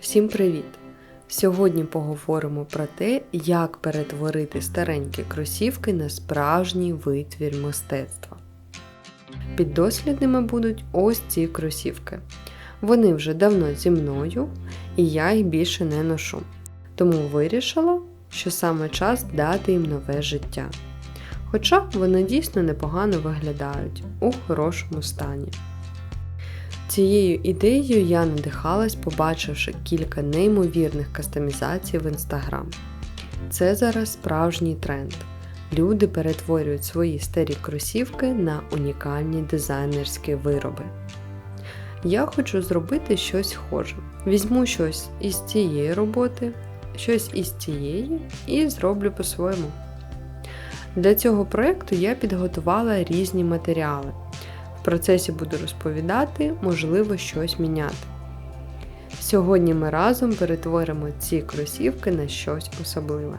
Всім привіт! Сьогодні поговоримо про те, як перетворити старенькі кросівки на справжній витвір мистецтва. Піддослідними будуть ось ці кросівки. Вони вже давно зі мною, і я їх більше не ношу. Тому вирішила, що саме час дати їм нове життя. Хоча вони дійсно непогано виглядають у хорошому стані. Цією ідеєю я надихалась, побачивши кілька неймовірних кастомізацій в інстаграм. Це зараз справжній тренд. Люди перетворюють свої старі кросівки на унікальні дизайнерські вироби. Я хочу зробити щось схоже. Візьму щось із цієї роботи, щось із цієї і зроблю по-своєму. Для цього проєкту я підготувала різні матеріали. В процесі буду розповідати, можливо, щось міняти. Сьогодні ми разом перетворимо ці кросівки на щось особливе.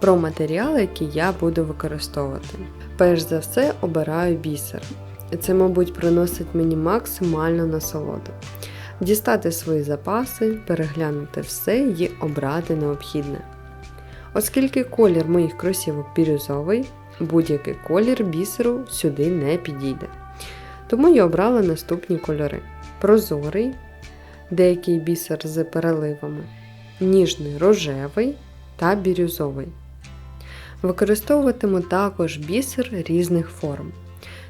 Про матеріали, які я буду використовувати. Перш за все обираю бісер. Це, мабуть, приносить мені максимальну насолоду. Дістати свої запаси, переглянути все і обрати необхідне. Оскільки колір моїх кросівок бірюзовий, будь-який колір бісеру сюди не підійде. Тому я обрала наступні кольори: прозорий, деякий бісер з переливами, ніжний рожевий та бірюзовий. Використовуватиму також бісер різних форм,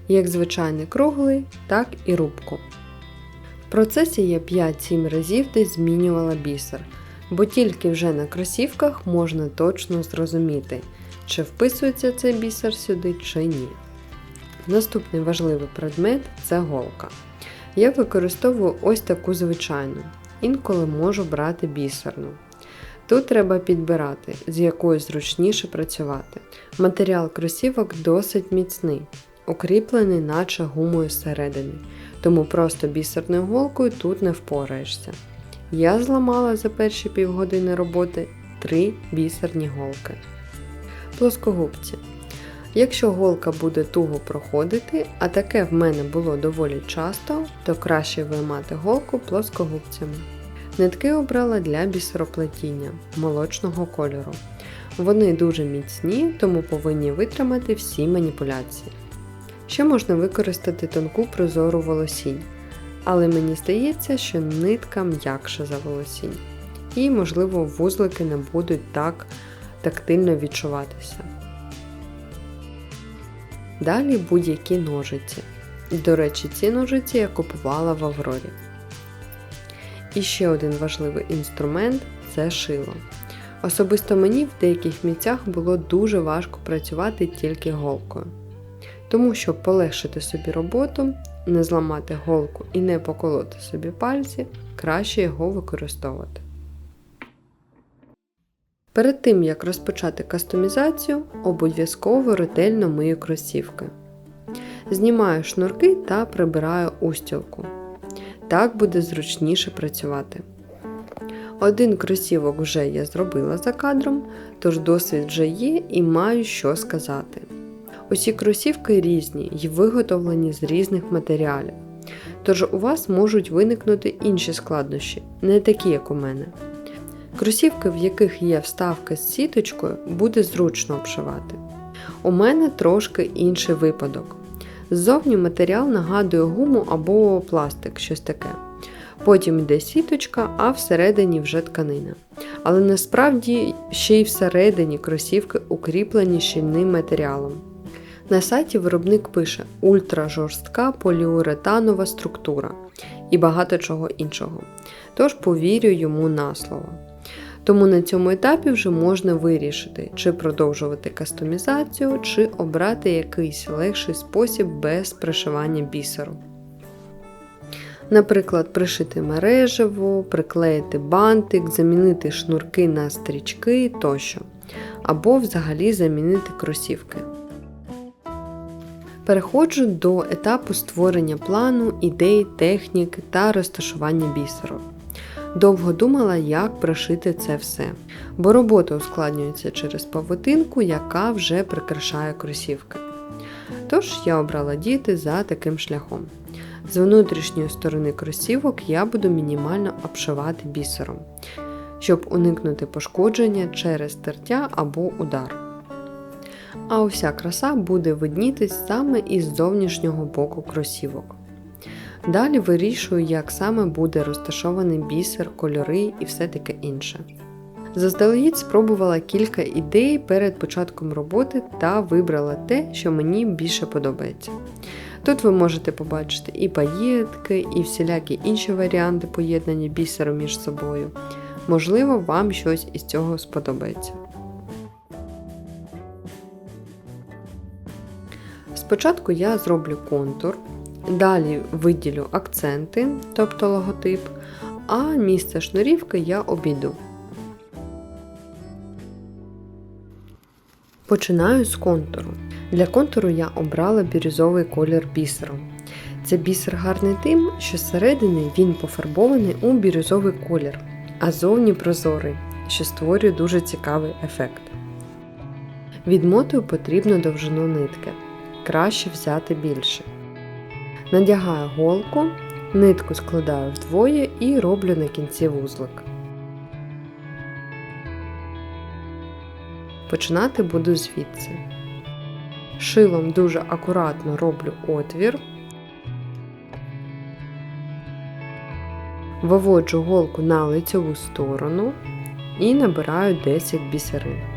як звичайний круглий, так і рубку. В процесі я 5-7 разів десь змінювала бісер, бо тільки вже на кросівках можна точно зрозуміти, чи вписується цей бісер сюди, чи ні. Наступний важливий предмет це голка. Я використовую ось таку звичайну, інколи можу брати бісерну. Тут треба підбирати, з якою зручніше працювати. Матеріал кросівок досить міцний, укріплений, наче гумою зсередини, тому просто бісерною голкою тут не впораєшся. Я зламала за перші півгодини роботи три бісерні голки. Плоскогубці. Якщо голка буде туго проходити, а таке в мене було доволі часто, то краще виймати голку плоскогубцями. Нитки обрала для бісероплетіння молочного кольору. Вони дуже міцні, тому повинні витримати всі маніпуляції. Ще можна використати тонку прозору волосінь, але мені здається, що нитка м'якша за волосінь. І, можливо, вузлики не будуть так тактильно відчуватися. Далі будь-які ножиці. До речі, ці ножиці я купувала в Аврорі. І ще один важливий інструмент це шило. Особисто мені в деяких місцях було дуже важко працювати тільки голкою. Тому, щоб полегшити собі роботу, не зламати голку і не поколоти собі пальці, краще його використовувати. Перед тим, як розпочати кастомізацію, обов'язково ретельно мию кросівки. Знімаю шнурки та прибираю устілку. Так буде зручніше працювати. Один кросівок вже я зробила за кадром, тож досвід вже є і маю що сказати. Усі кросівки різні і виготовлені з різних матеріалів. Тож у вас можуть виникнути інші складнощі, не такі, як у мене. Кросівки, в яких є вставки з сіточкою, буде зручно обшивати. У мене трошки інший випадок. Ззовні матеріал нагадує гуму або пластик, щось таке. Потім йде сіточка, а всередині вже тканина. Але насправді ще й всередині кросівки укріплені щільним матеріалом. На сайті виробник пише ультражорстка поліуретанова структура і багато чого іншого. Тож повірю йому на слово. Тому на цьому етапі вже можна вирішити, чи продовжувати кастомізацію, чи обрати якийсь легший спосіб без пришивання бісеру. Наприклад, пришити мережево, приклеїти бантик, замінити шнурки на стрічки тощо. Або взагалі замінити кросівки. Переходжу до етапу створення плану, ідей, технік та розташування бісеру. Довго думала, як пришити це все, бо робота ускладнюється через павутинку, яка вже прикрашає кросівки. Тож я обрала діти за таким шляхом. З внутрішньої сторони кросівок я буду мінімально обшивати бісером, щоб уникнути пошкодження через тертя або удар. А уся краса буде виднітись саме із зовнішнього боку кросівок. Далі вирішую, як саме буде розташований бісер, кольори і все таке інше. Заздалегідь спробувала кілька ідей перед початком роботи та вибрала те, що мені більше подобається. Тут ви можете побачити і паєтки, і всілякі інші варіанти поєднання бісеру між собою. Можливо, вам щось із цього сподобається. Спочатку я зроблю контур, далі виділю акценти, тобто логотип, а місце шнурівки я обійду. Починаю з контуру. Для контуру я обрала бірюзовий колір бісеру. Це бісер гарний тим, що зсередини він пофарбований у бірюзовий колір, а зовні прозорий, що створює дуже цікавий ефект. Відмотую потрібну довжину нитки. Краще взяти більше. Надягаю голку, нитку складаю вдвоє і роблю на кінці вузлик. Починати буду звідси. Шилом дуже акуратно роблю отвір, виводжу голку на лицьову сторону і набираю 10 бісерин.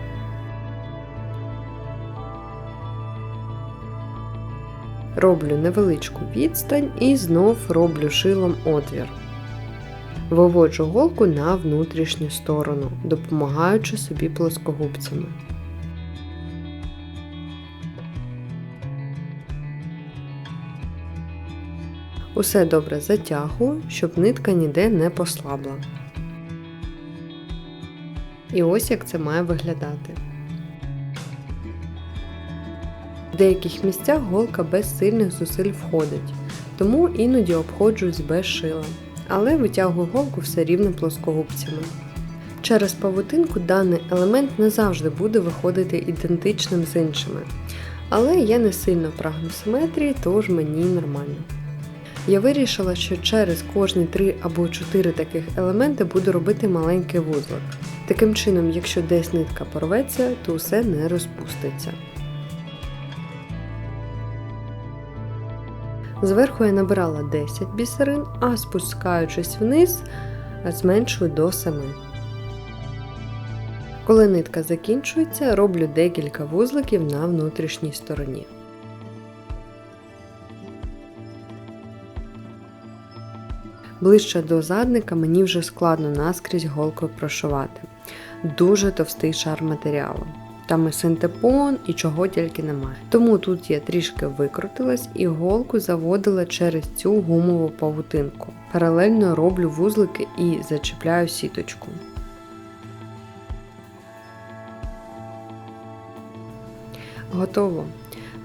Роблю невеличку відстань і знов роблю шилом отвір. Виводжу голку на внутрішню сторону, допомагаючи собі плоскогубцями. Усе добре затягую, щоб нитка ніде не послабла. І ось як це має виглядати. В деяких місцях голка без сильних зусиль входить, тому іноді обходжусь без шила, але витягую голку все рівно плоскогубцями. Через павутинку даний елемент не завжди буде виходити ідентичним з іншими, але я не сильно прагну симетрії, тож мені нормально. Я вирішила, що через кожні 3 або 4 таких елементи буду робити маленький вузлик. Таким чином, якщо десь нитка порветься, то все не розпуститься. Зверху я набирала 10 бісерин, а спускаючись вниз, зменшую до 7. Коли нитка закінчується, роблю декілька вузликів на внутрішній стороні. Ближче до задника мені вже складно наскрізь голкою прошивати. Дуже товстий шар матеріалу. Там і синтепон, і чого тільки немає. Тому тут я трішки викрутилась і голку заводила через цю гумову павутинку. Паралельно роблю вузлики і зачіпляю сіточку. Готово.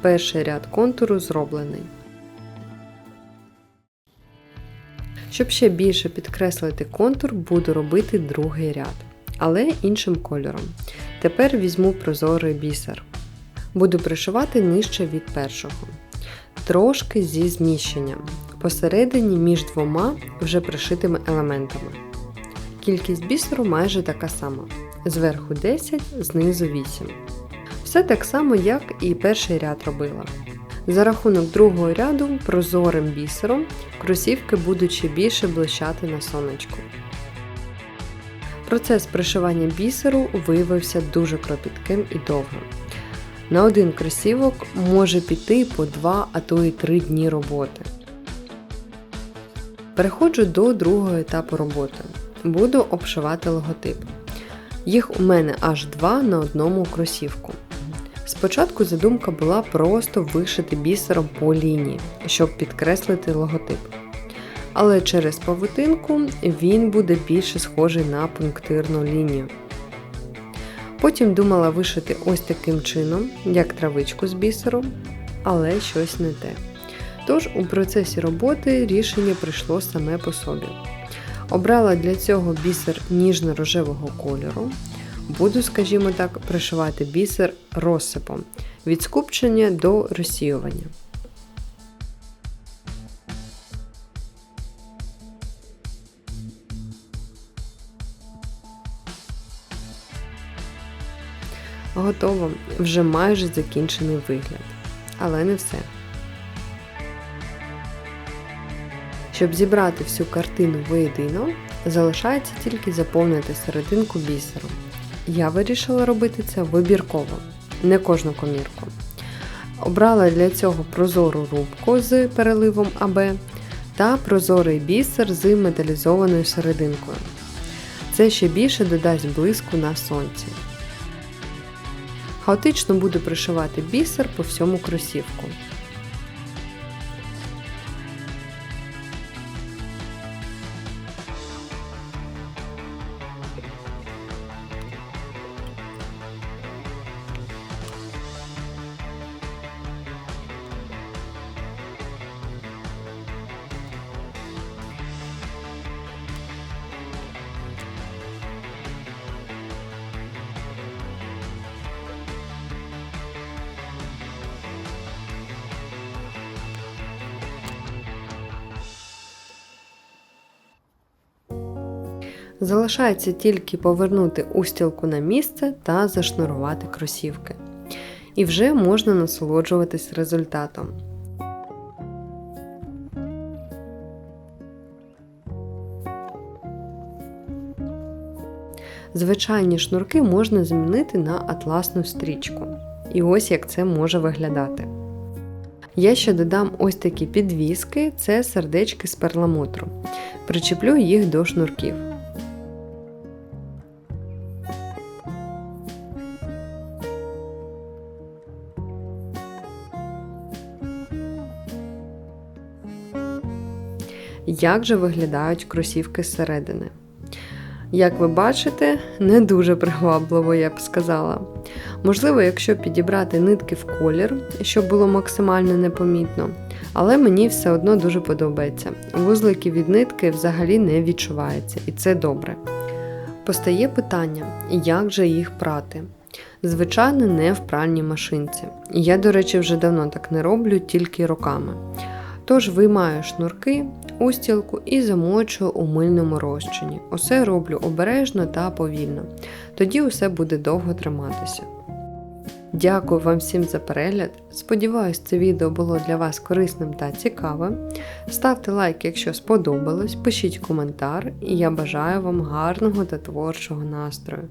Перший ряд контуру зроблений. Щоб ще більше підкреслити контур, буду робити другий ряд, але іншим кольором. Тепер візьму прозорий бісер. Буду пришивати нижче від першого. Трошки зі зміщенням. Посередині між двома вже пришитими елементами. Кількість бісеру майже така сама. Зверху 10, знизу 8. Все так само, як і перший ряд робила. За рахунок другого ряду прозорим бісером кросівки будуть ще більше блищати на сонечку. Процес пришивання бісеру виявився дуже кропітким і довгим. На один кросівок може піти по 2, а то й 3 дні роботи. Переходжу до другого етапу роботи. Буду обшивати логотип. Їх у мене аж два на одному кросівку. Спочатку задумка була просто вишити бісером по лінії, щоб підкреслити логотип. Але через павутинку він буде більше схожий на пунктирну лінію. Потім думала вишити ось таким чином, як травичку з бісером, але щось не те. Тож у процесі роботи рішення прийшло саме по собі. Обрала для цього бісер ніжно-рожевого кольору, Буду, скажімо так, пришивати бісер розсипом від скупчення до розсіювання. Готово, вже майже закінчений вигляд. Але не все. Щоб зібрати всю картину воєдино, залишається тільки заповнити серединку бісером. Я вирішила робити це вибірково, не кожну комірку. Обрала для цього прозору рубку з переливом АБ та прозорий бісер з металізованою серединкою. Це ще більше додасть блиску на сонці. Хаотично буду пришивати бісер по всьому кросівку. Залишається тільки повернути устілку на місце та зашнурувати кросівки. І вже можна насолоджуватись результатом. Звичайні шнурки можна змінити на атласну стрічку. І ось як це може виглядати. Я ще додам ось такі підвіски це сердечки з перламутру. Причеплю їх до шнурків. Як же виглядають кросівки зсередини? Як ви бачите, не дуже привабливо, я б сказала. Можливо, якщо підібрати нитки в колір, щоб було максимально непомітно, але мені все одно дуже подобається. Вузлики від нитки взагалі не відчуваються, і це добре. Постає питання, як же їх прати? Звичайно, не в пральній машинці. Я, до речі, вже давно так не роблю, тільки руками. Тож виймаю шнурки, устілку і замочую у мильному розчині. Усе роблю обережно та повільно. Тоді усе буде довго триматися. Дякую вам всім за перегляд. Сподіваюсь, це відео було для вас корисним та цікавим. Ставте лайк, якщо сподобалось, пишіть коментар, і я бажаю вам гарного та творчого настрою.